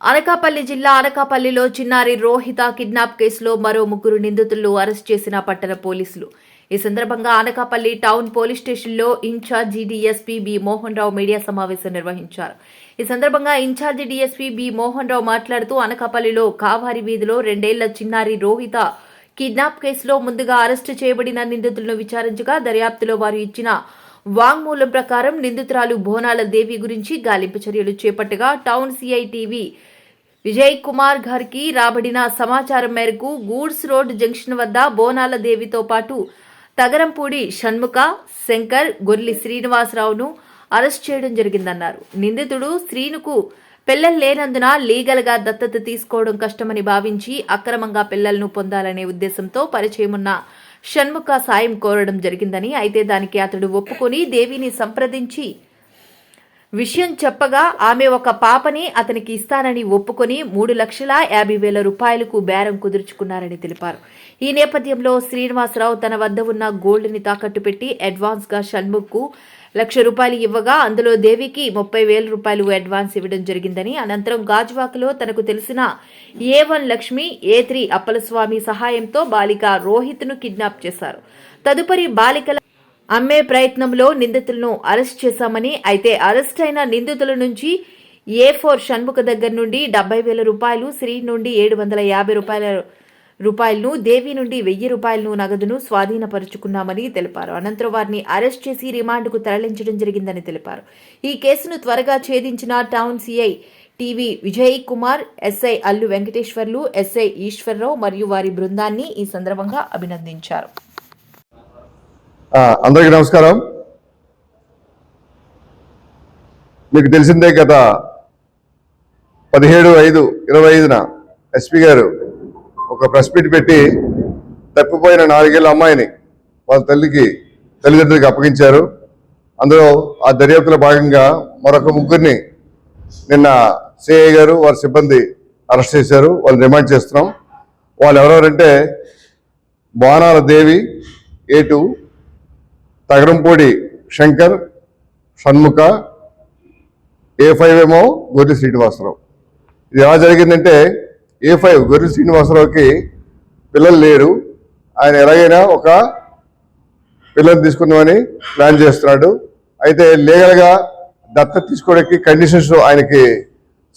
అనకాపల్లి జిల్లా అనకాపల్లిలో చిన్నారి రోహిత కిడ్నాప్ కేసులో మరో ముగ్గురు నిందితులను అరెస్ట్ చేసిన పట్టణ పోలీసులు. ఈ సందర్భంగా అనకాపల్లి టౌన్ పోలీస్ స్టేషన్లో in charge DSP B Mohan Rao media సమావేశం నిర్వహించారు. ఈ సందర్భంగా in charge DSP B Mohan Rao మాట్లాడుతూ అనకాపల్లిలో కావారి వీధిలో రెండేళ్ళ చిన్నారి రోహిత కిడ్నాప్ కేసులో ముందుగా అరెస్టు చేయబడిన నిందితులను విచారించగా దర్యాప్తులో వారు ఇచ్చిన వాంగ్మూలం ప్రకారం నిందితురాలు బోనాల దేవి గురించి గాలింపు చర్యలు చేపట్టగా టౌన్ సిఐటీవీ విజయ్ కుమార్ గారికి రాబడిన సమాచారం మేరకు గూడ్స్ రోడ్ జంక్షన్ వద్ద బోనాల దేవితో పాటు తగరంపూడి షణ్ముఖ శంకర్ గొర్లి శ్రీనివాసరావును అరెస్ట్ చేయడం జరిగిందన్నారు. నిందితుడు శ్రీనుకు పిల్లలు లేనందున లీగల్గా దత్తత తీసుకోవడం కష్టమని భావించి అక్రమంగా పిల్లలను పొందాలనే ఉద్దేశంతో పరిచయమున్న షణ్ముఖ సాయం కోరడం జరిగిందని అయితే దానికి అతడు ఒప్పుకొని దేవిని సంప్రదించి విషయం చెప్పగా ఆమె ఒక పాపని అతనికి ఇస్తానని ఒప్పుకొని మూడు లక్షల యాభై వేల రూపాయలకు బేరం కుదుర్చుకున్నారని తెలిపారు. ఈ నేపథ్యంలో శ్రీనివాసరావు తన వద్ద ఉన్న గోల్డ్ని తాకట్టు పెట్టి అడ్వాన్స్గా షణ్ముఖ్కు లక్ష రూపాయలు ఇవ్వగా అందులో దేవికి ముప్పై వేల రూపాయలు అడ్వాన్స్ ఇవ్వడం జరిగిందని అనంతరం గాజువాకలో తనకు తెలిసిన A one Lakshmi A three Appalaswamy సహాయంతో బాలిక రోహిత్ను కిడ్నాప్ చేశారు. తదుపరి బాలికల అమ్మే ప్రయత్నంలో నిందితులను అరెస్ట్ చేశామని అయితే అరెస్ట్ అయిన నిందితుల నుంచి ఏ ఫోర్ షణ్ముఖ దగ్గర నుండి డెబ్బై వేల రూపాయలు శ్రీ నుండి ఏడు వందల యాభై రూపాయల రూపాయలను దేవి నుండి వెయ్యి రూపాయలను నగదును స్వాధీనపరుచుకున్నామని తెలిపారు. అనంతరం వారిని అరెస్ట్ చేసి రిమాండ్కు తరలించడం జరిగిందని తెలిపారు. ఈ కేసును త్వరగా ఛేదించిన town CI T V Vijay Kumar SI Allu Venkateswarlu SI Eswarrao మరియు వారి బృందాన్ని ఈ సందర్భంగా అభినందించారు. అందరికీ నమస్కారం. మీకు తెలిసిందే గత పదిహేడు ఐదు ఇరవై ఐదున ఎస్పీ గారు ఒక ప్రెస్ మీట్ పెట్టి తప్పిపోయిన నాలుగేళ్ళ అమ్మాయిని వాళ్ళ తల్లికి తల్లిదండ్రులకి అప్పగించారు. అందులో ఆ దర్యాప్తులో భాగంగా మరొక ముగ్గురిని నిన్న సిఐ గారు వారి సిబ్బంది అరెస్ట్ చేశారు. వాళ్ళు రిమాండ్ చేస్తున్నాం. వాళ్ళు ఎవరెవరంటే Banala Devi A two Tagarampudi Shankar Shanmukha A five ఏమో గొర్రె శ్రీనివాసరావు. ఇది ఎలా జరిగిందంటే ఏ ఫైవ్ గొర్రె శ్రీనివాసరావుకి పిల్లలు లేరు. ఆయన ఎలాగైనా ఒక పిల్లలు తీసుకుందామని ప్లాన్ చేస్తున్నాడు. అయితే లీగల్గా దత్త తీసుకోవడానికి కండిషన్స్ ఆయనకి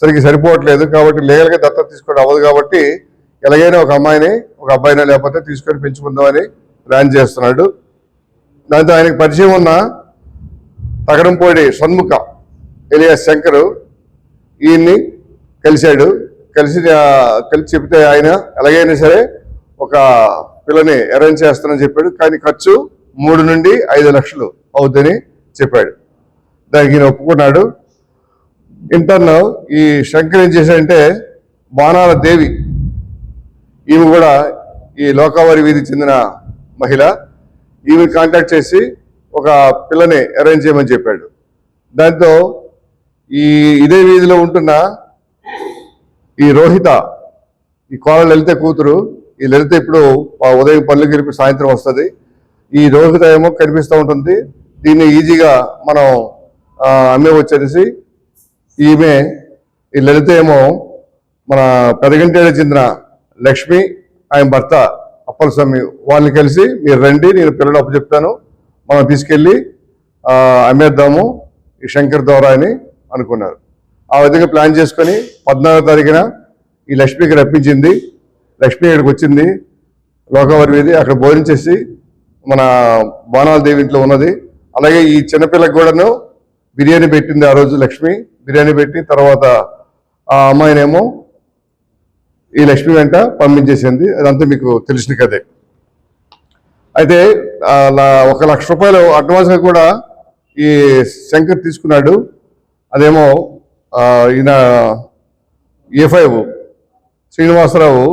సరిగ్గా సరిపోవట్లేదు. కాబట్టి లీగల్గా దత్త తీసుకోవడం అవ్వదు కాబట్టి ఎలాగైనా ఒక అమ్మాయిని ఒక అబ్బాయిని లేకపోతే తీసుకొని పెంచుకుందామని ప్లాన్ చేస్తున్నాడు. దాంతో ఆయనకు పరిచయం ఉన్న తగడంపోడి షణ్ముఖ ఎలియా శంకరు ఈయన్ని కలిశాడు. కలిసి కలిసి చెప్తే ఆయన ఎలాగైనా సరే ఒక పిల్లని అరేంజ్ చేస్తానని చెప్పాడు. కానీ ఖర్చు మూడు నుండి ఐదు లక్షలు అవుద్దని చెప్పాడు. దానికి ఈయన ఒప్పుకున్నాడు. ఇంటర్ను ఈ శంకర్ ఏం చేశాడంటే బాణాల దేవి ఈమె కూడా ఈ లోకావారి వీధికి చెందిన మహిళ. ఈమె కాంటాక్ట్ చేసి ఒక పిల్లని అరేంజ్ చేయమని చెప్పాడు. దాంతో ఈ ఇదే వీధిలో ఉంటున్న ఈ రోహిత ఈ కోల లలిత కూతురు ఈ లలిత ఇప్పుడు ఆ ఉదయం పనులు గెలిపి సాయంత్రం వస్తుంది. ఈ రోహిత ఏమో కనిపిస్తూ ఉంటుంది. దీన్ని ఈజీగా మనం అమ్మేవచ్చేసి ఈమె ఈ లలిత ఏమో మన పెదగంటేడ చెందిన లక్ష్మి ఆయన భర్త అప్పలస్వామి వాళ్ళని కలిసి మీరు రండి నేను పిల్లలు అప్పచెప్తాను. మనం తీసుకెళ్ళి అమ్మేద్దాము ఈ శంకర్ ద్వారా అని అనుకున్నారు. ఆ విధంగా ప్లాన్ చేసుకొని పద్నాలుగో తారీఖున ఈ లక్ష్మికి రప్పించింది. లక్ష్మి ఇక్కడికి వచ్చింది. లోకవరి వీధి అక్కడ భోజనం చేసి మన బాణాల దేవి ఇంట్లో ఉన్నది. అలాగే ఈ చిన్నపిల్లకి కూడాను బిర్యానీ పెట్టింది ఆ రోజు లక్ష్మి. బిర్యానీ పెట్టి తర్వాత ఆ అమ్మాయినేమో ఈ లక్ష్మి వెంట పంపించేసింది. అదంతా మీకు తెలిసిన కదే అయితే ఒక లక్ష రూపాయలు అడ్వాన్స్గా కూడా ఈ శంకర్ తీసుకున్నాడు. అదేమో ఈయన ఏ ఫైవ్ శ్రీనివాసరావు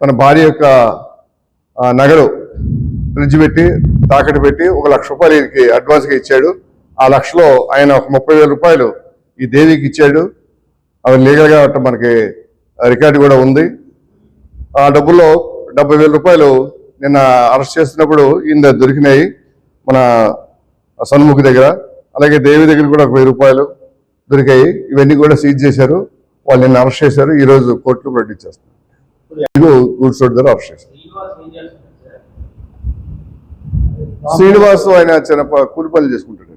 తన భార్య యొక్క నగలు ఫ్రిడ్జ్ పెట్టి తాకట్టు పెట్టి ఒక లక్ష రూపాయలు ఈయనకి అడ్వాన్స్గా ఇచ్చాడు. ఆ లక్షలో ఆయన ఒక ముప్పై వేల రూపాయలు ఈ దేవికి ఇచ్చాడు. అవి లీగల్గా మనకి రికార్డు కూడా ఉంది. ఆ డబ్బుల్లో డెబ్బై వేల రూపాయలు నిన్న అరెస్ట్ చేస్తున్నప్పుడు ఈయన దొరికినాయి మన సన్ముఖి దగ్గర. అలాగే దేవి దగ్గర కూడా ఒక వెయ్యి రూపాయలు దొరికాయి. ఇవన్నీ కూడా సీజ్ చేశారు. వాళ్ళు నిన్న అరెస్ట్ చేశారు. ఈరోజు కోర్టులో ప్రొడ్యూస్ చేస్తారు గూడ్స్ రోడ్ దగ్గర అరెస్ట్ చేశారు. శ్రీనివాస్ ఆయన చిన్న కూలి పనులు చేసుకుంటాడండి.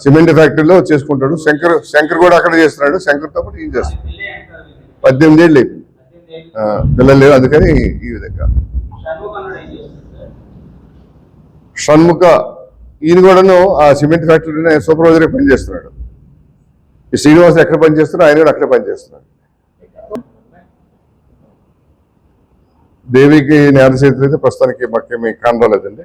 సిమెంట్ ఫ్యాక్టరీలో చేసుకుంటాడు. శంకర్ శంకర్ కూడా అక్కడ చేస్తున్నాడు. శంకర్తో పాటు ఏం చేస్తాడు పద్దెనిమిది ఏళ్ళు అయిపోయింది. పిల్లలు లేరు అందుకని ఈ విధంగా. షణ్ముఖ ఈయన కూడాను ఆ సిమెంట్ ఫ్యాక్టరీలో సూపర్వైజర్ పనిచేస్తున్నాడు. ఈ శ్రీనివాస్ ఎక్కడ పనిచేస్తున్నా ఆయన కూడా అక్కడ పనిచేస్తున్నాడు. దేవికి నేర చేతులు అయితే ప్రస్తుతానికి మాకేమీ కానరాలేదండి.